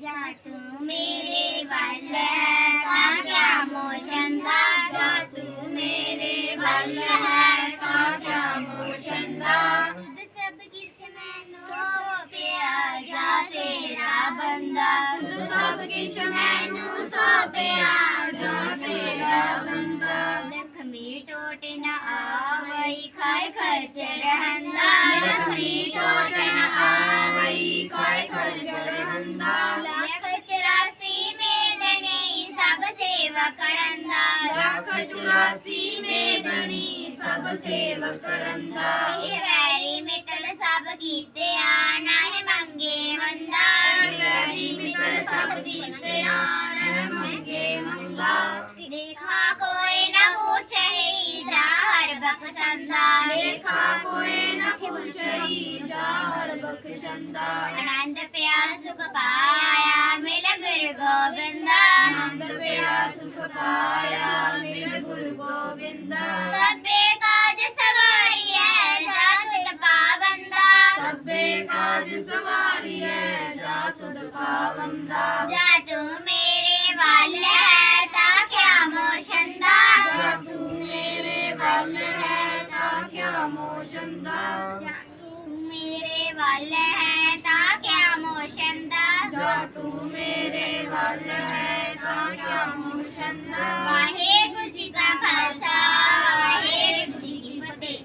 ਜਾ ਤੂੰ ਮੇਰੇ ਵੱਲ ਹੈ ਤਾਂ ਕਿਆ ਮੋਸ਼ਨ ਦਾ? ਜਾ ਤੂੰ ਮੇਰੇ ਵੱਲ ਹੈ ਤਾਂ ਕਿਆ ਮੋਸ਼ਨ ਦਾ? ਖੁਦ ਸਭ ਕਿਛ ਮੈਨੂੰ ਸੋਪਿਆ ਜਾ ਤੇਰਾ ਬੰਦਾ। ਖੁਦ ਸਭ ਕਿਛ ਮੈਨੂੰ ਸੋਪਿਆ ਜਾ ਤੇਰਾ ਬੰਦਾ। ਲਖਮੀ ਟੋਟ ਨਾ ਆਵਈ ਖਾਏ ਖਰਚ ਰਹੰਦਾ। ਸੇਵਾ ਕਰੰਦਾ ਲੱਖ 84 ਮੇਦਨੀ ਸਭ ਸੇਵ ਕਰੰਦਾ ਇਹ ਵੈਰੀ ਮਿੱਤਲ ਸਭ ਕੀਤੇ ਆ ਨਾਹੇ ਮੰਗੇ ਮੰਦਾ ਵੈਰੀ ਮਿੱਤਲ ਸਭ ਕੀਤੇ ਆਣ ਮੰਗੇ ਮੰਗਾ ਦੇਖਾ ਕੋਈ ਨਾ ਪੁੱਛੇ ਜਾ ਹਰ ਬਖਸ਼ੰਦਾ ਲੇਖਾ ਕੋਈ ਨ ਪੁੱਛਈ ਜਾ ਹਰ ਬਖਸ਼ੰਦਾ ਆਨੰਦ ਪਿਆ ਸੁਖ ਪਾਇਆ ਪਾਇਆ ਮਿਲ ਗੁਰੂ ਗੋਬਿੰਦਾ ਸਭੇ ਕਾਜ ਸਵਾਰੀਐ ਜਾ ਤੁਧ ਪਾਵੰਦਾ ਸਭੇ ਕਾਜ ਸਵਾਰੀਐ ਜਾ ਤੁਧ ਪਾਵੰਦਾ ਜਾ ਤੂੰ ਮੇਰੇ ਵੱਲ ਹੈ ਤਾਂ ਕਿਆ ਮੋਸ਼ੰਦਾ ਜਾ ਤੂੰ ਮੇਰੇ ਵੱਲ ਹੈ ਤਾਂ ਕਿਆ ਮੋਸ਼ੰਦਾ ਜਾ ਤੂੰ ਮੇਰੇ ਵੱਲ ਹੈ ਤਾਂ ਕਿਆ ਮੋਸ਼ੰਦਾ ਜਾ ਤੂੰ ਮੇਰੇ ਵੱਲ ਹੈ